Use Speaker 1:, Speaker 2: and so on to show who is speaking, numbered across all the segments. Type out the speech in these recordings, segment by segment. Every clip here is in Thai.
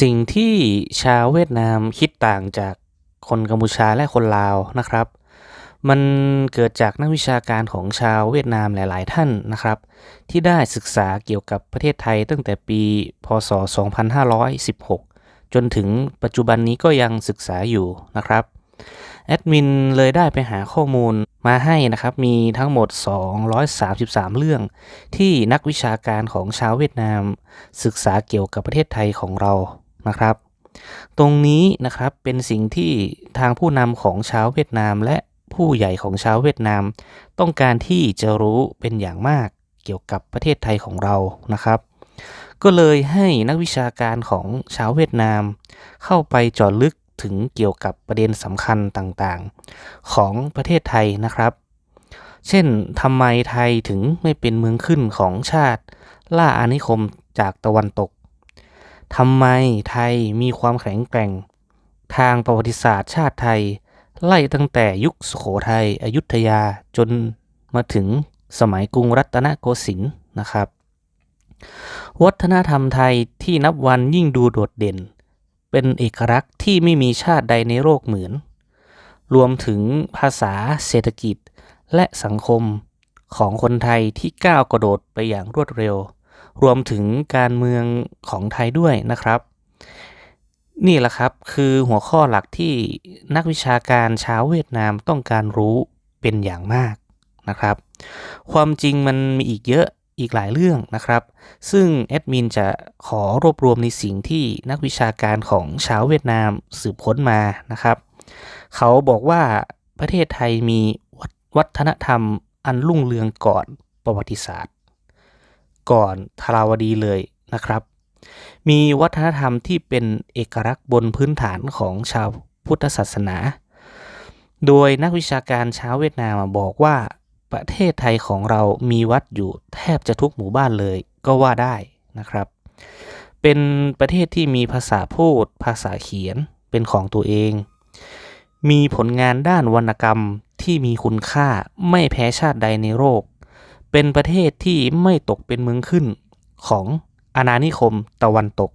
Speaker 1: สิ่งที่ชาวเวียดนามคิดต่างจากคนกัมพูชาและคนลาวนะครับ มันเกิดจากนักวิชาการของชาวเวียดนามหลาย ๆ ท่านนะครับ ที่ได้ศึกษาเกี่ยวกับประเทศไทยตั้งแต่ปี พศ 2516 จนถึงปัจจุบันนี้ก็ยังศึกษาอยู่นะครับแอดมินเลยได้ไปหาข้อมูลมาให้นะครับ มีทั้งหมด 233 เรื่อง ที่นักวิชาการของชาวเวียดนาม ศึกษาเกี่ยวกับประเทศไทยของเรา นะครับ ตรงนี้นะครับเป็นสิ่งที่ทางผู้นำของชาวเวียดนาม และผู้ใหญ่ของชาวเวียดนาม ต้องการที่จะรู้เป็นอย่างมากเกี่ยวกับประเทศไทยของเรานะครับ ก็เลยให้นักวิชาการของชาวเวียดนาม เข้าไปจาะลึกถึงเกี่ยวกับประเด็นสำคัญต่างๆ ของประเทศไทยนะครับ เช่นทำไมไทยถึงไม่เป็นเมืองขึ้นของชาติ ล่าอาณานิคมจากตะวันตก ทำไมไทยมีความแข็งแกร่ง ทางประวัติศาสตร์ชาติไทย ไล่ตั้งแต่ยุคสุโขทัยอยุธยาจนมาถึงสมัยกรุงรัตนโกสินทร์นะครับ วัฒนธรรมไทยที่นับวันยิ่งดูโดดเด่น เป็นเอกลักษณ์ที่ไม่มีชาติใดในโลกเหมือน รวมถึงภาษาเศรษฐกิจและสังคมของคนไทยที่ก้าวกระโดดไปอย่างรวดเร็ว รวมถึงการเมืองของไทยด้วยนะครับ นี่แหละครับคือหัวข้อหลักที่นักวิชาการชาวเวียดนามต้องการรู้เป็นอย่างมากนะครับ ความจริงมันมีอีกเยอะอีกหลายเรื่องนะครับ ซึ่งแอดมินจะขอรวบรวมในสิ่งที่นักวิชาการของชาวเวียดนามสืบค้นมานะครับ เขาบอกว่าประเทศไทยมีวัฒนธรรมอันรุ่งเรืองก่อนประวัติศาสตร์ ก่อนทราวดีเลยนะครับ มีวัฒนธรรมที่เป็นเอกลักษณ์บนพื้นฐานของชาวพุทธศาสนา โดยนักวิชาการชาวเวียดนามบอกว่าประเทศไทยของเรามีวัดอยู่แทบจะทุกหมู่บ้านเลยก็ว่าได้นะครับ เป็นประเทศที่มีภาษาพูด ภาษาเขียนเป็นของตัวเอง มีผลงานด้านวรรณกรรมที่มีคุณค่าไม่แพ้ชาติใดในโลก เป็นประเทศที่ไม่ตกเป็นเมืองขึ้นของอาณานิคมตะวันตก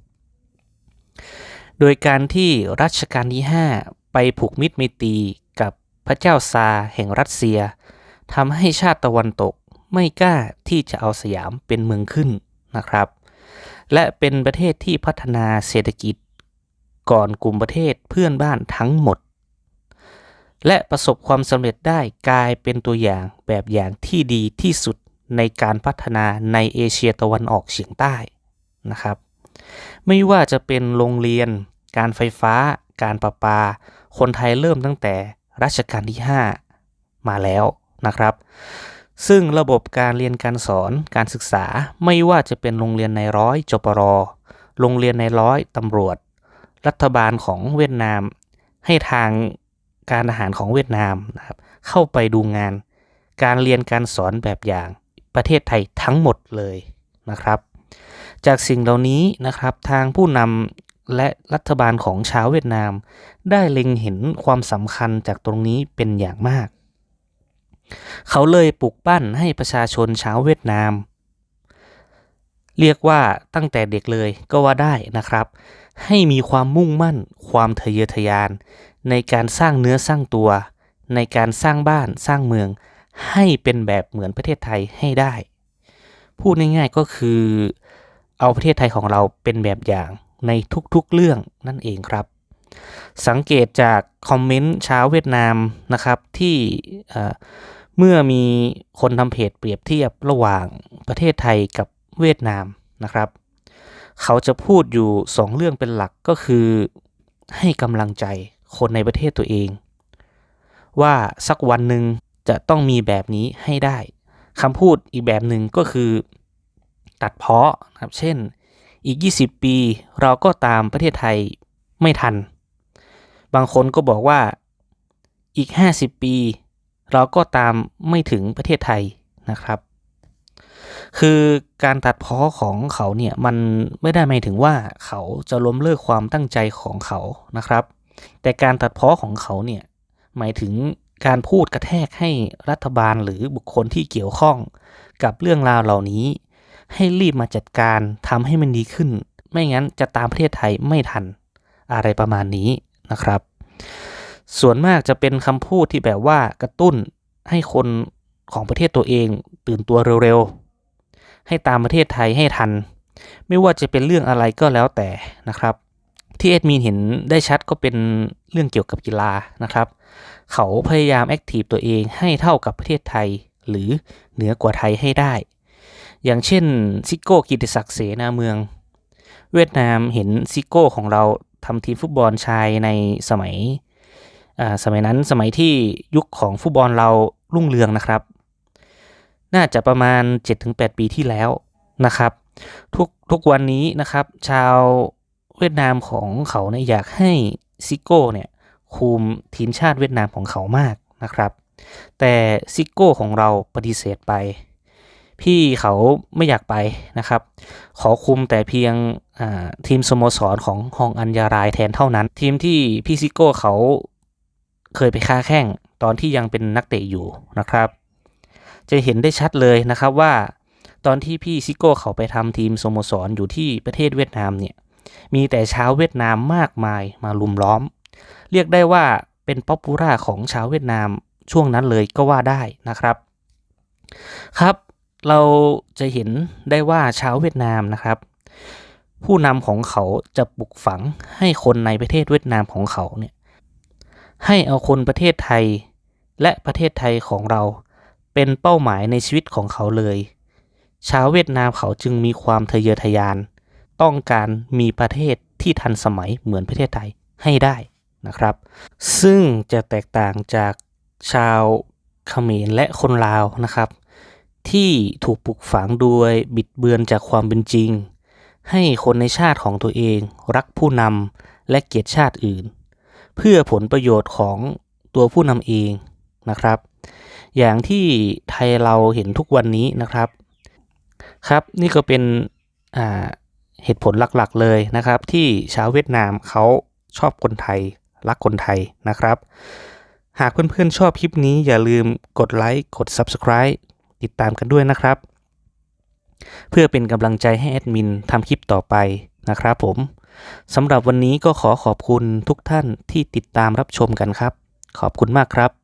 Speaker 1: โดยการที่รัชกาลที่ 5 ไปผูกมิตรไมตรีกับพระเจ้าซาแห่งรัสเซียทำให้ชาติตะวันตกไม่กล้าที่จะเอาสยามเป็นเมืองขึ้นนะครับ และเป็นประเทศที่พัฒนาเศรษฐกิจก่อนกลุ่มประเทศเพื่อนบ้านทั้งหมด และประสบความสำเร็จได้กลายเป็นตัวอย่างแบบอย่างที่ดีที่สุดในการพัฒนาในเอเชียตะวันออกเฉียงใต้นะครับ ไม่ว่าจะเป็นโรงเรียน การไฟฟ้า การประปา คนไทยเริ่มตั้งแต่รัชกาลที่ 5 มาแล้วนะครับ ซึ่งระบบการเรียนการสอนการศึกษาไม่ว่าจะเป็นโรงเรียนในร้อยจปรโรงเรียนในร้อยตำรวจ รัฐบาลของเวียดนาม ให้ทาง การอาหารของเวียดนามนะครับเข้าไปดูงาน การเรียนการสอนแบบอย่างประเทศไทยทั้งหมดเลยนะครับ จากสิ่งเหล่านี้นะครับทางผู้นำและรัฐบาลของชาวเวียดนาม ได้เล็งเห็นความสำคัญจากตรงนี้เป็นอย่างมาก เขาเลยปลุกปั้นให้ประชาชนชาวเวียดนาม เรียกว่าตั้งแต่เด็กเลยก็ว่าได้นะครับ ให้มีความมุ่งมั่น ความทะเยอทะยาน ในการสร้างเนื้อสร้างตัว ในการสร้างบ้านสร้างเมือง ให้เป็นแบบเหมือนประเทศไทยให้ได้ พูดง่ายๆก็คือ เอาประเทศไทยของเราเป็นแบบอย่างในทุกๆเรื่องนั่นเองครับ สังเกตจากคอมเมนต์ชาวเวียดนามนะครับที่เมื่อมีคนทำเพจเปรียบเทียบระหว่างประเทศไทยกับเวียดนามนะครับ เขาจะพูดอยู่สองเรื่องเป็นหลักก็คือให้กำลังใจ คนในประเทศตัวเอง ว่าสักวันหนึ่งจะต้องมีแบบนี้ให้ได้คำพูดอีกแบบหนึ่งก็คือ ตัดเพาะครับ เช่น อีก 20 ปีเราก็ตามประเทศไทยไม่ทัน บางคนก็บอกว่าอีก 50 ปี เราก็ตามไม่ถึงประเทศไทยนะครับ คือการตัดพ้อของเขาเนี่ยมันไม่ได้หมายถึงว่าเขาจะล้มเลิกความตั้งใจของเขานะครับ แต่การตัดพ้อของเขาเนี่ยหมายถึงการพูดกระแทกให้รัฐบาลหรือบุคคลที่เกี่ยวข้องกับเรื่องราวเหล่านี้ ให้รีบมาจัดการทำให้มันดีขึ้น ไม่งั้นจะตามประเทศไทยไม่ทันอะไรประมาณนี้นะครับ ส่วนมากจะเป็นคำพูดที่แบบว่ากระตุ้นให้คนของประเทศตัวเองตื่นตัวเร็วๆให้ตามประเทศไทยให้ทัน ไม่ว่าจะเป็นเรื่องอะไรก็แล้วแต่นะครับ ที่เอดมีนเห็นได้ชัดก็เป็นเรื่องเกี่ยวกับกีฬานะครับ เขาพยายามแอคทีฟตัวเองให้เท่ากับประเทศไทย หรือเหนือกว่าไทยให้ได้ อย่างเช่นซิโก้กิติศักดิ์เสนาเมือง เวียดนามเห็นซิโก้ของเราทำทีมฟุตบอลชายในสมัยสมัยนั้นสมัยที่ยุคของฟุตบอลเรารุ่งเรืองนะครับ น่าจะประมาณ 7-8 ปีที่แล้วนะครับ ทุกทุกวันนี้นะครับ ชาว เวียดนามของเขาเนี่ยอยากให้ซิโก้เนี่ยคุมทีมชาติเวียดนามของเขามากนะครับ แต่ซิโก้ของเราปฏิเสธไป พี่เขาไม่อยากไปนะครับ ขอคุมแต่เพียงทีมสโมสรของฮองอัญญารายแทนเท่านั้น ทีมที่พี่ซิโก้เขาเคยไปค้าแข่งตอนที่ยังเป็นนักเตะอยู่นะครับ จะเห็นได้ชัดเลยนะครับว่า ตอนที่พี่ซิโก้เขาไปทำทีมสโมสรอยู่ที่ประเทศเวียดนามเนี่ย มีแต่ชาวเวียดนามมากมายมาลุมล้อม เรียกได้ว่าเป็นป๊อปปูล่าของชาวเวียดนามช่วงนั้นเลยก็ว่าได้นะครับ ครับ เราจะเห็นได้ว่าชาวเวียดนามนะครับ ผู้นำของเขาจะปลุกฝังให้คนในประเทศเวียดนามของเขาเนี่ยให้เอาคนประเทศไทยและประเทศไทยของเราเป็นเป้าหมายในชีวิตของเขาเลย ชาวเวียดนามเขาจึงมีความทะเยอทะยาน ต้องการมีประเทศที่ทันสมัยเหมือนประเทศไทยให้ได้นะครับ ซึ่งจะแตกต่างจากชาวเขมรและคนลาวนะครับ ที่ถูกปลูกฝังโดยบิดเบือนจากความเป็นจริง ให้คนในชาติของตัวเองรักผู้นำและเกลียดชาติอื่น เพื่อผลประโยชน์ของตัวผู้นำเองนะครับ อย่างที่ไทยเราเห็นทุกวันนี้นะครับ ครับนี่ก็เป็นอ่า เหตุผลหลักๆเลยนะครับ ที่ชาวเวียดนามเขาชอบคนไทย รักคนไทยนะครับ หากเพื่อนๆชอบคลิปนี้อย่าลืมกดไลค์กด Subscribe ติดตามกันด้วยนะครับ เพื่อเป็นกำลังใจให้แอดมินทำคลิปต่อไปนะครับผมสำหรับวันนี้ก็ขอขอบคุณทุกท่านที่ติดตามรับชมกันครับ ขอบคุณมากครับ